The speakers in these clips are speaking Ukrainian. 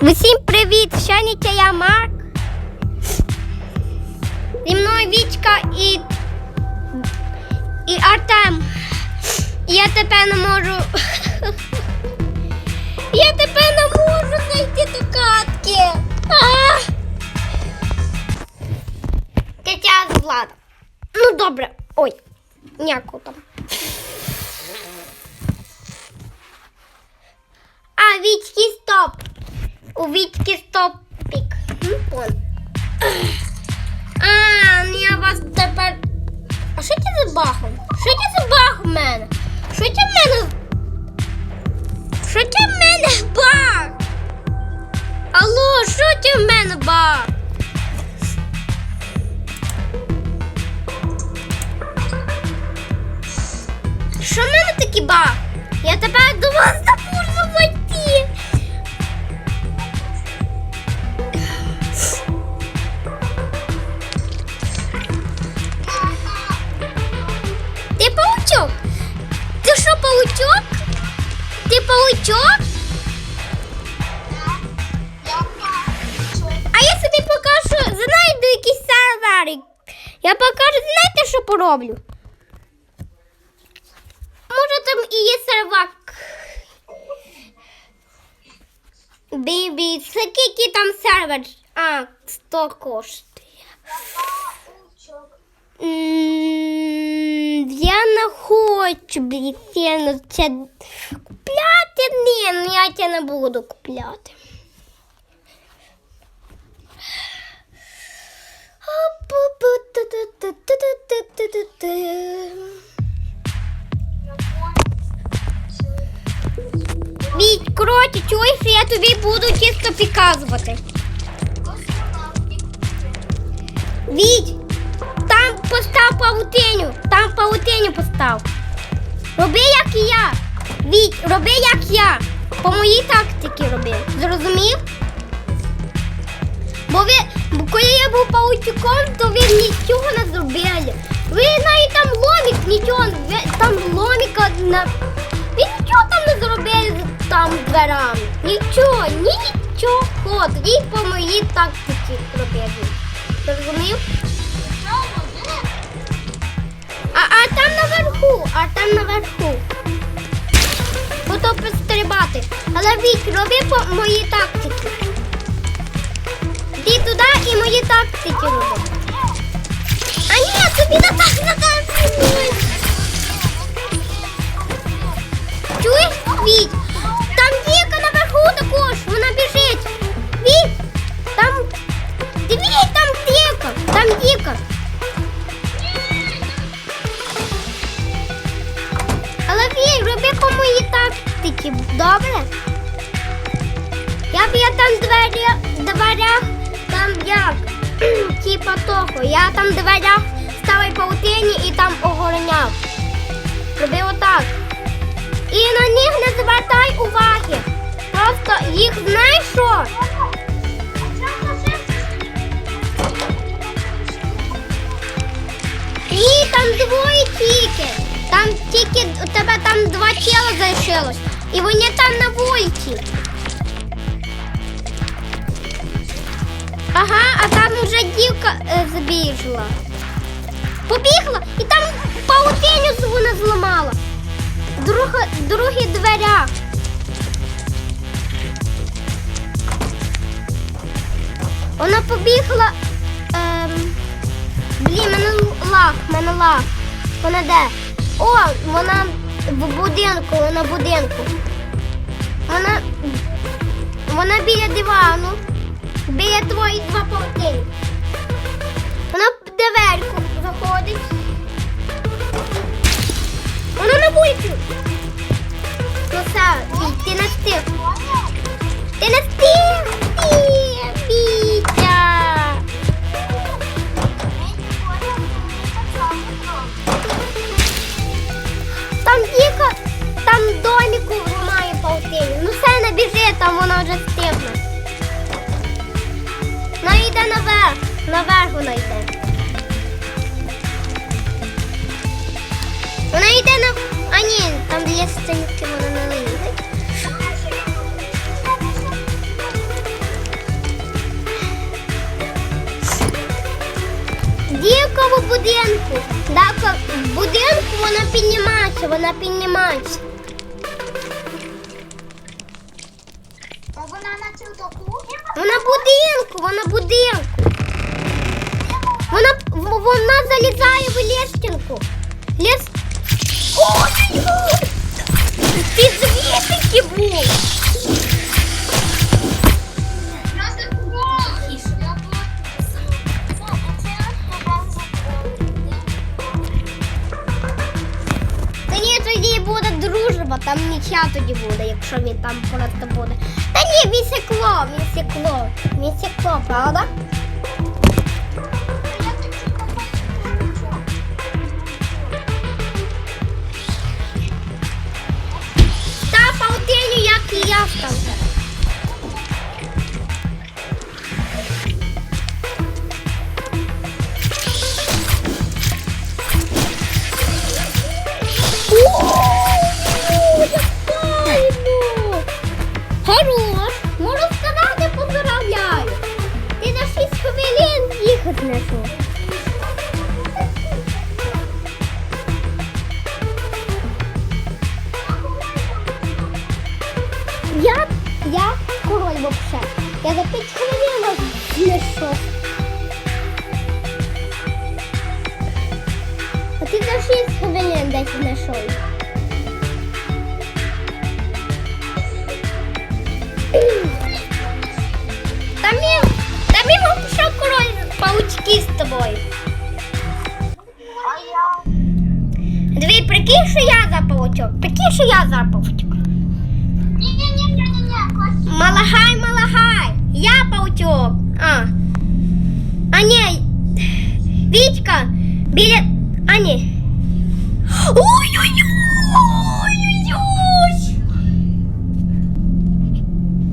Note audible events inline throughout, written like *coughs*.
Усім привіт! Сьогодні я Марк. Зі мною Вічка і, і Артем. Я тепер не можу. *laughs* Я тепер не можу зайти до катки. Тетя з влада. Ну добре. Ой, ніяко там. А, Вічки стоп. У Вітьки стопік. Ну. А, ну я вас тепер. А що це за багом? Що це за баг в мене? Що це в мене? Що це в мене баг? Алло, що це в мене баг? Що в мене такий баг? Я тепер до вас не паучок? А я собі покажу, знайду якийсь серверик. Я покажу, знаєте, що пороблю? Може там і є сервак. Бібі, скільки там сервер? А, 100 коштує. Я не хочу, блін, ну це купляти. Ні, ну я це не буду купляти. Віть, коротше, чуєш, я тобі буду чисто підказувати. Віть, постав павутиню, там павутиню постав. Роби, як і я. Віть, роби, як я. По моїй тактиці роби. Зрозумів? Бо ви, бо коли я був паучуком, то ви нічого не зробили. Ви навіть там ломік, нічого, ви там ломіка на. Ви нічого там не зробили там дверами. Нічого, нічого. Тоді по моїй тактиці робили. Зрозумів? Наверху, а там наверху. Готов пострибати. Але вік, роби по моїй тактиці. Іди туди і мої тактики роби. А ні, тобі не так не. Чуєш, Віть? Там Віка наверху також, вона біжить. Віть, там, дивись, там Віка, там Віка. Тактиці, добре? Я б я там двері, дверях, там як, *clears throat* типа того, я там дверях ставив паутині і там огороняв. Роби отак. І на них не звертай уваги. Просто їх знаєш що? Ні, там двоє тільки. Там тільки у тебе там два тіла залишилось. І вони там на вулиці. Ага, а там уже дівка е, забігла. Побігла і там паутиню вона зламала. Друга, другі дверя. Вона побігла. Ем, блін, мене лаг, мене лаг. Вона де? О, вона в будинку, в будинку. Вона, вона біля дивану. Біля твої два паутини. Вона в дверку заходить. Вона на вулицю. Ну все, Віть, ти не встиг. Ти не там вона вже стигне. Ну, вона йде наверх, наверх вона йде. Вона йде на... А ні, там для сценки вона не летить. Дівка в будинку. Дака в будинку вона піднімається, вона піднімається. Вона будинку, вона будинку. Вона, вона залізає в лестинку. Лес... Ой-ой-ой! Підзвітики був. Дружба, там нічия тоді буде, якщо він там просто буде. Та ні, він сікло, він правда? за паучок. Прикинь, що я за паучок. Ні-ні-ні-ні-ні, Костя. Малагай, малагай. Я паучок. А. А ні. Вітька. Біля. А ні. Ой-ой-ой. Ой-ой-ой.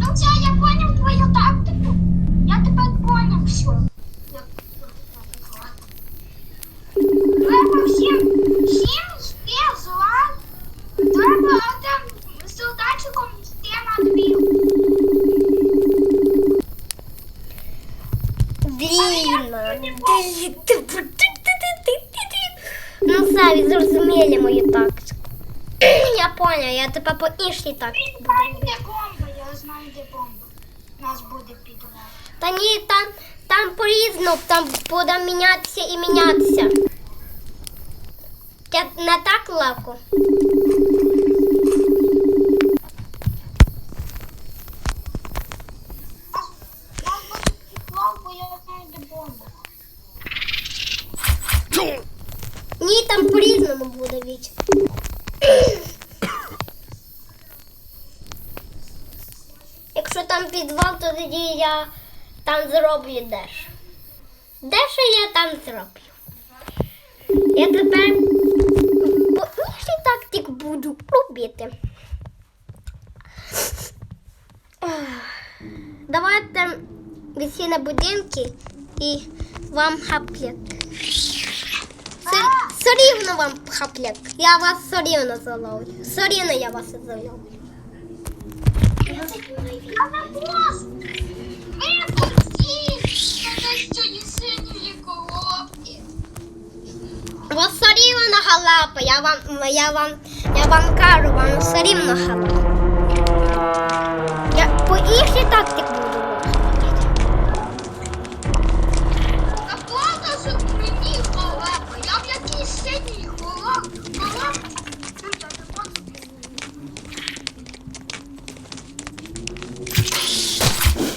Ну це я поняв твою тактику. Я тепер поняв все. Треба всім, всім йти зла. Треба там солдатчиком йти на двір. Блін. Ну, Саві, зрозуміли мою тактику. *coughs* Я поняв, я тепер по іншій тактиці. Знає, де бомба, я знаю, де бомба. Нас буде підвал. Та ні, там, там по-різному, там буде мінятися і мінятися. Це не так легко. Нас, нас буде підвал, бо я знаю, де бомба. Ні, там по-різному буде віч. Якщо там підвал, то тоді я там зроблю деш. Дещо я там зроблю. Я тепер буду робити. Давайте всі на будинки і вам хапляк. Все, вам хапляк. Я вас все рівно заловлю. Все я вас заловлю. Вас все рівно халапа. Я вам, я вам, я вам все рівно халапа. Я по іншій тактик буду. Я в якійсь синій можу.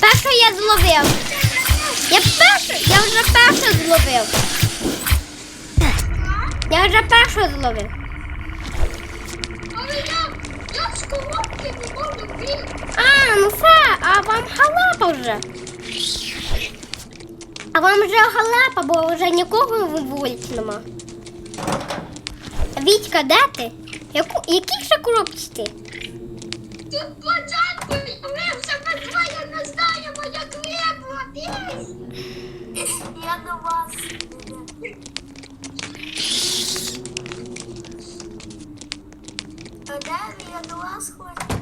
Перше я зловив. Я перше, я вже перше зловив. Я вже перше зловив. Але я, я з коробки не можу вийти. А, ну все, а вам халапа вже. А вам вже халапа, бо вже нікого в вулиці нема. Вітька, де ти? Яку, яких ще коробці ти? Тут спочатку з'явився Петро, я не знаємо, як вибратись. Я до вас. А де ви? я до вас хочу?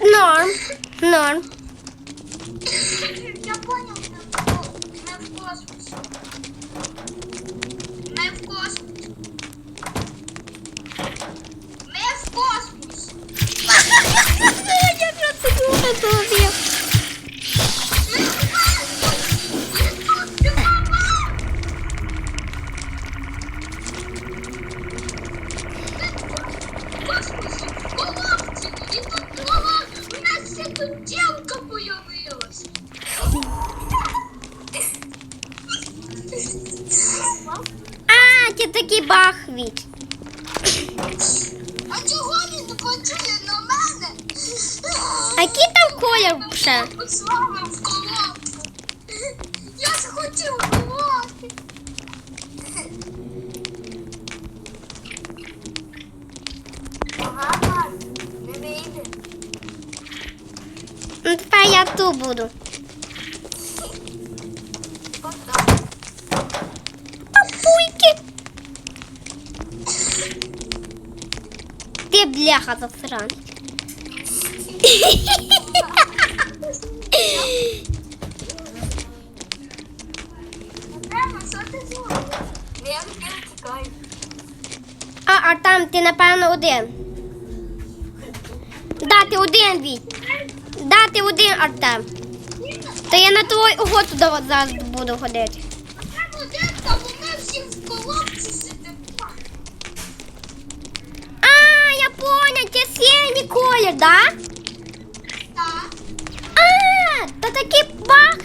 Норм. Норм. Я понял, не *laughs* в космосі. Ми в космосі. Ми в космосі. Я вже це такий. А чого він працює на мене? А який там колір ще? В колонку. Я захотів бувати. Ага, не вийде. Ну, тепер я тут буду. Папуйки. Ти бляха засран. Напевно, що ти зробив? Я не тікаю. А, а там ти, напевно, один. Да, ти один, Віть. Да, ти один, Артем. То я на твою угоду зараз буду ходити. Синій колір, да? Так. А, та такий бах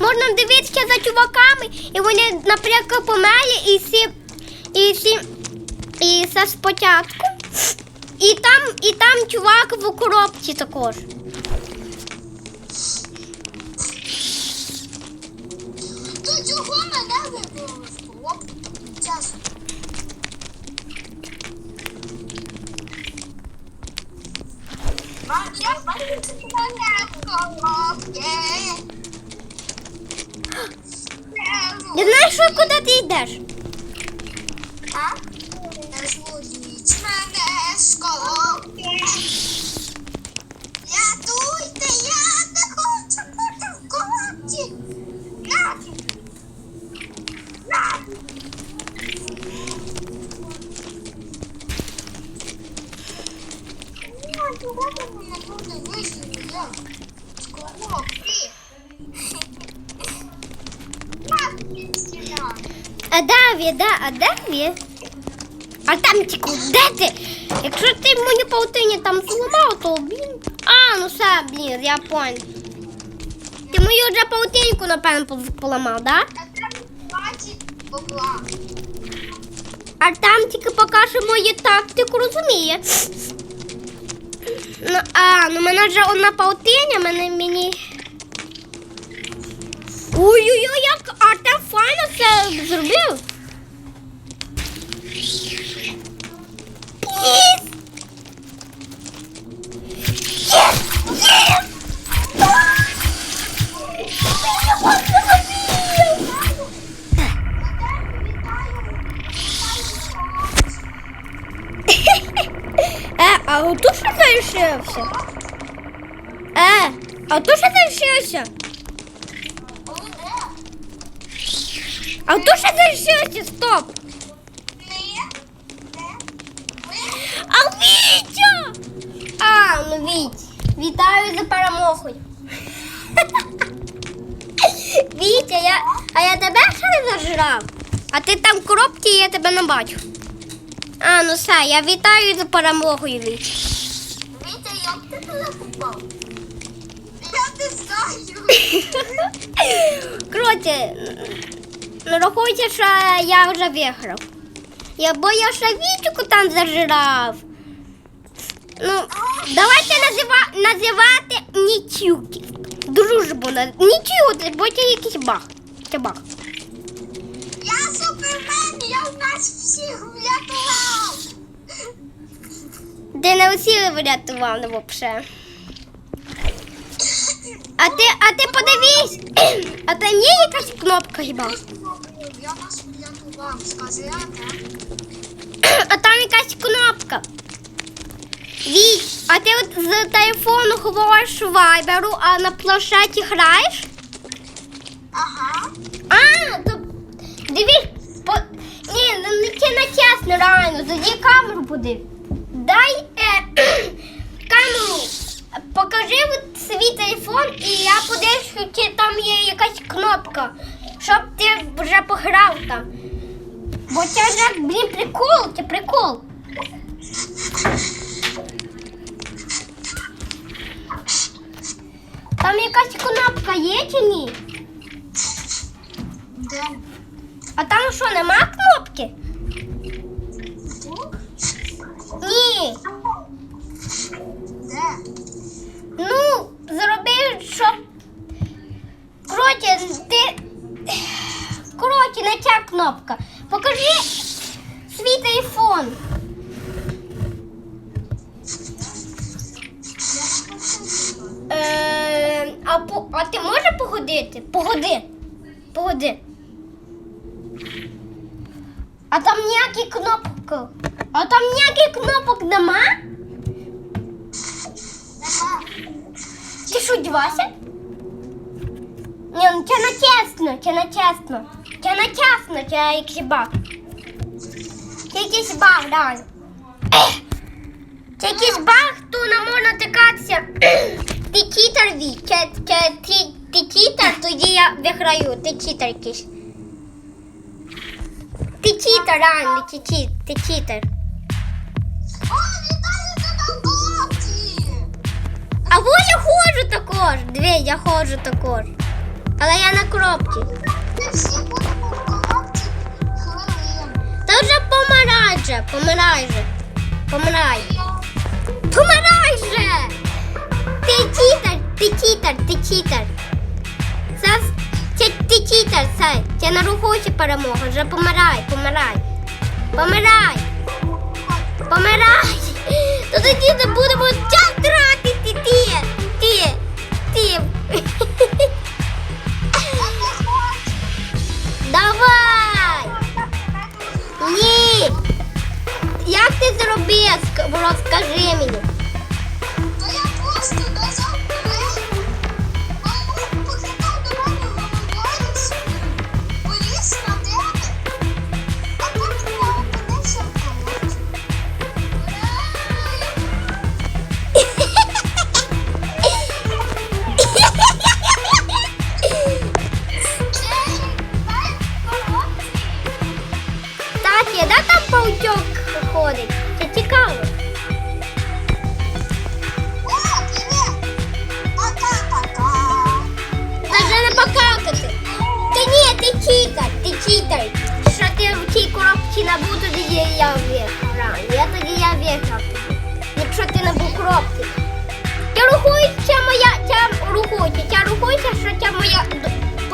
можна дивитися за чуваками, і вони, наприклад, померли, і всі, і всі, і все спочатку. І там, і там чувак в коробці також. То чого мене вибрали в колонку? Чесно. Я бачу мене в колонці. Я знаєш, що, куди ти йдеш? А? Ви, де, а де ви? А там тільки, де ти? Якщо ти мені паутині там зламав, то блін. А, ну все, блін, я понял. Ти мою вже паутинку, напевно, поламав, да? А там тільки покаже мою тактику, розуміє. Ну, а, ну мене вже одна паутиня, мене мені. Ой-ой-ой, як Артем файно це зробив. А ото що залишився? Е, а ото що залишився? А ото що залишився? Стоп! А Вітя! А, ну Віть, вітаю за перемогою. *laughs* Вітя, я, а я тебе ще не зажрав. А ти там і я тебе не бачу. А, ну все, я вітаю за перемогою, Вітя. Вітя, як ти туди попав? Я не знаю. Коротше, ну рахуйте, що я вже виграв. Я, бо я ще Вітюку там зажирав. Ну, давайте назива, називати нічюки. Дружбу на нічю, бо це якийсь баг. Це баг. Я супермен, я в нас всіх врятував. Ти не усі врятував ну, взагалі. А ти, а ти подивись, а там є якась кнопка хіба? Я вас врятував, сказати. А там якась кнопка. Віть, а ти от з телефону говориш вайберу, а на планшеті граєш? Ага. Дивись, по... ні, ну не це не чесно, реально, тоді камеру подив. Дай е, *clears throat* камеру, покажи от свій телефон і я подивлюсь, чи там є якась кнопка, щоб ти вже пограв там. Бо це вже, блін, прикол, це прикол. Там якась кнопка є чи ні? Де? А там що, нема кнопки? Ні. Ні, ну це не чесно, це не чесно. Це не чесно, це якийсь баг. Це якийсь баг, реально. Це якийсь баг, то не можна тикатися. Ти читер Ві. Це, це, ти, ти читер, тоді я виграю. Ти читер якийсь. Ти читер, реально, ти, чит, ти читер. Ти на! А во я ходжу також. Дві, я ходжу також. Але я на кропці. Ми всі будемо в коробці хвилин. Та вже помирай же, помирай же. Помирай. Помирай же! Ти читер, ти читер, ти читер. Це ти читер, це. Це на рухучі перемога. Вже помирай, помирай. Помирай. Помирай. То тоді не будемо час тратити ти. Ти. Ти. Давай. Ні. Як ти зробив? Розкажи мені.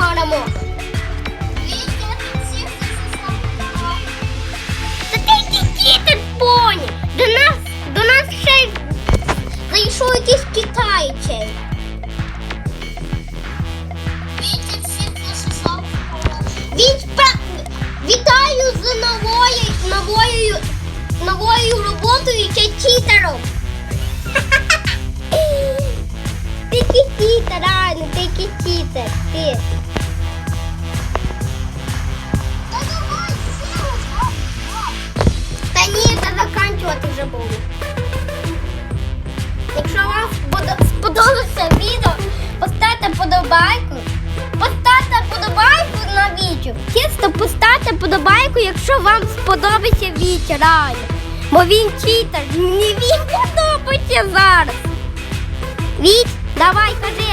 Засосав. Та ти читер, поні. До нас, до нас ще зайшов якийсь спра... Вітаю з новою, новою, новою роботою чи читером. *laughs* Ти читер, реально, ти читер. Ти. Якщо вам сподобається відео, реально. Бо він читер, мені він подобається зараз. Віть, давай, кажи.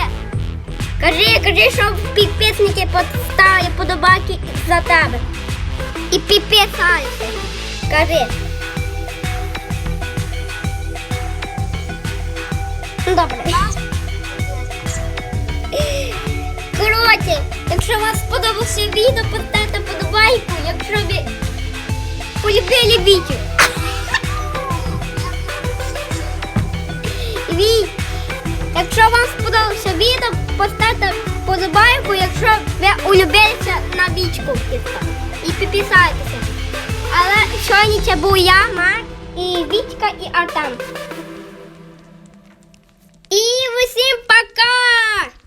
Кажи, кажи, щоб підписники поставили подобайки за тебе. І підписалися. Кажи. Ну, Добре. Коротше, якщо вам сподобалося відео, ставте подобайку, якщо ви полюбили відео. Якщо вам сподобалося відео, поставте подобайку, якщо ви улюбилися на вічку. І підписайтеся. Але сьогодні це був я, Мак, і Вітька і Артем. І усім пока!